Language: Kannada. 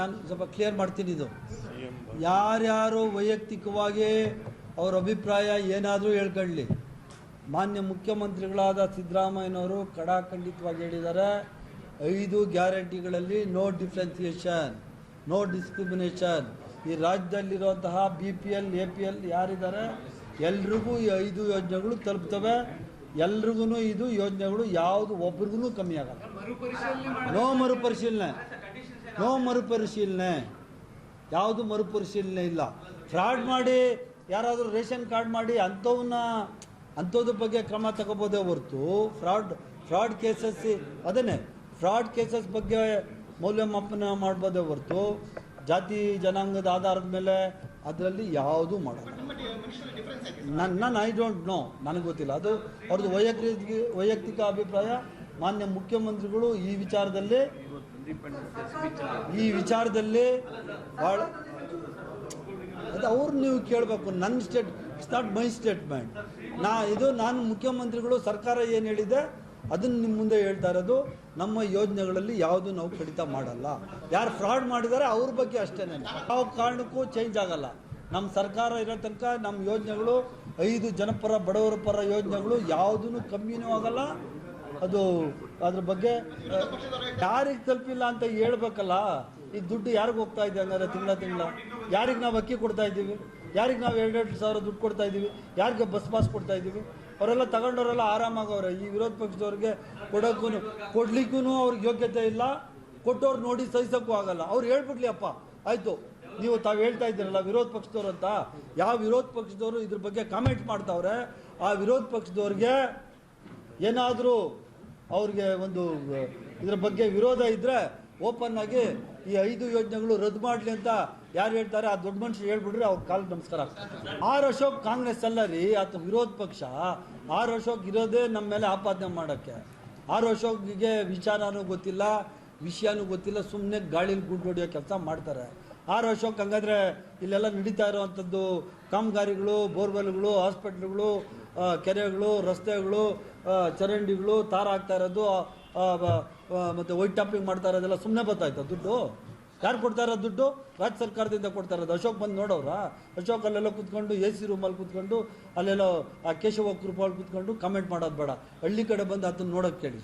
ನಾನು ಸ್ವಲ್ಪ ಕ್ಲಿಯರ್ ಮಾಡ್ತೀನಿ ಇದು. ಯಾರ್ಯಾರು ವೈಯಕ್ತಿಕವಾಗಿ ಅವ್ರ ಅಭಿಪ್ರಾಯ ಏನಾದರೂ ಹೇಳ್ಕೊಳ್ಳಿ. ಮಾನ್ಯ ಮುಖ್ಯಮಂತ್ರಿಗಳಾದ ಸಿದ್ದರಾಮಯ್ಯನವರು ಕಡಾಖಂಡಿತವಾಗಿ ಹೇಳಿದ್ದಾರೆ ಐದು ಗ್ಯಾರಂಟಿಗಳಲ್ಲಿ ನೋ ಡಿಫ್ರೆನ್ಸಿಯೇಷನ್ ನೋ ಡಿಸ್ಕ್ರಿಮಿನೇಷನ್ ಈ ರಾಜ್ಯದಲ್ಲಿರುವಂತಹ B P L A P L ಯಾರಿದ್ದಾರೆ ಎಲ್ರಿಗೂ ಈ ಐದು ಯೋಜನೆಗಳು ತಲುಪ್ತವೆ. ಎಲ್ರಿಗೂ ಇದು ಯೋಜನೆಗಳು ಯಾವುದು ಒಬ್ರಿಗೂ ಕಮ್ಮಿ ಆಗಲ್ಲ. ನೋ ಮರುಪರಿಶೀಲನೆ. ನೋ ಮರುಪರಿಶೀಲನೆ. ಯಾವುದು ಮರುಪರಿಶೀಲನೆ ಇಲ್ಲ. ಫ್ರಾಡ್ ಮಾಡಿ ಯಾರಾದರೂ ರೇಷನ್ ಕಾರ್ಡ್ ಮಾಡಿ ಅಂಥವನ್ನ ಅಂಥದ್ರ ಬಗ್ಗೆ ಕ್ರಮ ತಗೋಬೋದೇ ಹೊರತು ಫ್ರಾಡ್ ಫ್ರಾಡ್ ಕೇಸಸ್ ಅದನ್ನೇ. ಫ್ರಾಡ್ ಕೇಸಸ್ ಬಗ್ಗೆ ಮೌಲ್ಯಮಾಪನ ಮಾಡ್ಬೋದೇ ಹೊರತು ಜಾತಿ, ಜನಾಂಗದ ಆಧಾರದ ಮೇಲೆ ಅದರಲ್ಲಿ ಯಾವುದೂ ಮಾಡಲ್ಲ. ನನ್ನ ನಾನು ಐ ಡೋಂಟ್ ನೋ ನನಗೆ ಗೊತ್ತಿಲ್ಲ. ಅದು ಅವ್ರದ್ದು ವೈಯಕ್ತಿಕ ವೈಯಕ್ತಿಕ ಅಭಿಪ್ರಾಯ. ಮಾನ್ಯ ಮುಖ್ಯಮಂತ್ರಿಗಳು ಈ ವಿಚಾರದಲ್ಲಿ ಈ ವಿಚಾರದಲ್ಲಿ ಭಾಳ ಅದು ಅವ್ರು ನೀವು ಕೇಳಬೇಕು. ನನ್ನ state it's not my statement ನಾ ಇದು ನಾನು ಮುಖ್ಯಮಂತ್ರಿಗಳು, ಸರ್ಕಾರ ಏನು ಹೇಳಿದೆ ಅದನ್ನು ನಿಮ್ಮ ಮುಂದೆ ಹೇಳ್ತಾ ಇರೋದು, ನಮ್ಮ ಯೋಜನೆಗಳಲ್ಲಿ ಯಾವುದು ನಾವು ಕಡಿತ ಮಾಡಲ್ಲ. ಯಾರು ಫ್ರಾಡ್ ಮಾಡಿದ್ದಾರೆ ಅವ್ರ ಬಗ್ಗೆ ಅಷ್ಟೇ ಯಾವ ಕಾರಣಕ್ಕೂ ಚೇಂಜ್ ಆಗಲ್ಲ. ನಮ್ಮ ಸರ್ಕಾರ ಇರೋ ತನಕ ನಮ್ಮ ಯೋಜನೆಗಳು, ಐದು ಜನಪರ, ಬಡವರ ಪರ ಯೋಜನೆಗಳು ಯಾವುದೂ ಕಮ್ಮಿನೂ ಆಗಲ್ಲ. ಅದು ಅದ್ರ ಬಗ್ಗೆ ಯಾರಿಗೆ ತಲುಪಿಲ್ಲ ಅಂತ ಹೇಳ್ಬೇಕಲ್ಲ, ಈ ದುಡ್ಡು ಯಾರಿಗೆ ಹೋಗ್ತಾ ಇದೆ ಹಂಗಾರೆ ತಿಂಗಳ ತಿಂಗಳ? ಯಾರಿಗೆ ನಾವು ಅಕ್ಕಿ ಕೊಡ್ತಾ ಇದ್ದೀವಿ? ಯಾರಿಗೆ ನಾವು ಎರಡೆರಡು ಸಾವಿರ ದುಡ್ಡು ಕೊಡ್ತಾ ಇದ್ದೀವಿ? ಯಾರಿಗೆ ಬಸ್ ಪಾಸ್ ಕೊಡ್ತಾ ಇದ್ದೀವಿ? ಅವರೆಲ್ಲ ತಗೊಂಡವರೆಲ್ಲ ಆರಾಮಾಗವ್ರೆ. ಈ ವಿರೋಧ ಪಕ್ಷದವ್ರಿಗೆ ಕೊಡೋಕ್ಕೂ ಕೊಡ್ಲಿಕ್ಕೂ ಅವ್ರಿಗೆ ಯೋಗ್ಯತೆ ಇಲ್ಲ. ಕೊಟ್ಟವ್ರು ನೋಡಿ ಸಹಿಸೋಕ್ಕೂ ಆಗಲ್ಲ. ಅವ್ರು ಹೇಳ್ಬಿಡ್ಲಿ ಅಪ್ಪ, ಆಯಿತು. ನೀವು ತಾವು ಹೇಳ್ತಾ ಇದ್ದೀರಲ್ಲ ವಿರೋಧ ಪಕ್ಷದವ್ರು ಅಂತ. ಯಾವ ವಿರೋಧ ಪಕ್ಷದವರು ಇದ್ರ ಬಗ್ಗೆ ಕಾಮೆಂಟ್ ಮಾಡ್ತಾವ್ರೆ. ಆ ವಿರೋಧ ಪಕ್ಷದವ್ರಿಗೆ ಏನಾದರೂ ಅವ್ರಿಗೆ ಒಂದು, ಇದ್ರ ಬಗ್ಗೆ ವಿರೋಧ ಇದ್ದರೆ ಓಪನ್ ಆಗಿ ಈ ಐದು ಯೋಜನೆಗಳು ರದ್ದು ಮಾಡಲಿ ಅಂತ ಯಾರು ಹೇಳ್ತಾರೆ, ಆ ದೊಡ್ಡ ಮನುಷ್ಯ ಹೇಳ್ಬಿಟ್ರೆ ಅವ್ರ ಕಾಲ ನಮಸ್ಕಾರ ಆರ್ ಅಶೋಕ್ ಕಾಂಗ್ರೆಸ್ ಅಲ್ಲ ರೀ ಆತ ವಿರೋಧ ಪಕ್ಷ. ಆರ್ ಅಶೋಕ್ ಇರೋದೇ ನಮ್ಮ ಮೇಲೆ ಆಪಾದನೆ ಮಾಡೋಕ್ಕೆ. ಆರ್ ಅಶೋಕ್ಗೆ ವಿಚಾರನೂ ಗೊತ್ತಿಲ್ಲ, ವಿಷಯನೂ ಗೊತ್ತಿಲ್ಲ ಸುಮ್ಮನೆ ಗಾಳಿಲಿ ಗುಂಡು ಹೊಡೆಯೋ ಕೆಲಸ ಮಾಡ್ತಾರೆ. ಆರ್ ಅಶೋಕ್ ಹಂಗಾದ್ರೆ ಇಲ್ಲೆಲ್ಲ ನಡೀತಾ ಇರೋವಂಥದ್ದು, ಕಾಮಗಾರಿಗಳು, ಬೋರ್ವೆಲ್ಗಳು, ಹಾಸ್ಪಿಟ್ಲ್ಗಳು ಕೆರೆಗಳು, ರಸ್ತೆಗಳು ಚರಂಡಿಗಳು ತಾರ ಆಗ್ತಾ ಇರೋದು ಮತ್ತು ವೈಟ್ ಟಾಪಿಂಗ್ ಮಾಡ್ತಾ ಇರೋದೆಲ್ಲ ಸುಮ್ಮನೆ ಬರ್ತಾಯ್ತಾ ದುಡ್ಡು? ಯಾರು ಕೊಡ್ತಾ ಇರೋದು ದುಡ್ಡು? ರಾಜ್ಯ ಸರ್ಕಾರದಿಂದ ಕೊಡ್ತಾ ಇರೋದು. ಅಶೋಕ್ ಬಂದು ನೋಡೋರ ಅಶೋಕ್ ಅಲ್ಲೆಲ್ಲ ಕೂತ್ಕೊಂಡು ಎ ಸಿ ರೂಮಲ್ಲಿ ಕೂತ್ಕೊಂಡು, ಅಲ್ಲೆಲ್ಲ ಆ ಕೇಶವ ಕೃಪಾಲ್ ಕೂತ್ಕೊಂಡು ಕಮೆಂಟ್ ಮಾಡೋದು ಬೇಡ. ಹಳ್ಳಿ ಕಡೆ ಬಂದು ಅದನ್ನು ನೋಡೋಕ್ಕೆ ಕೇಳಿ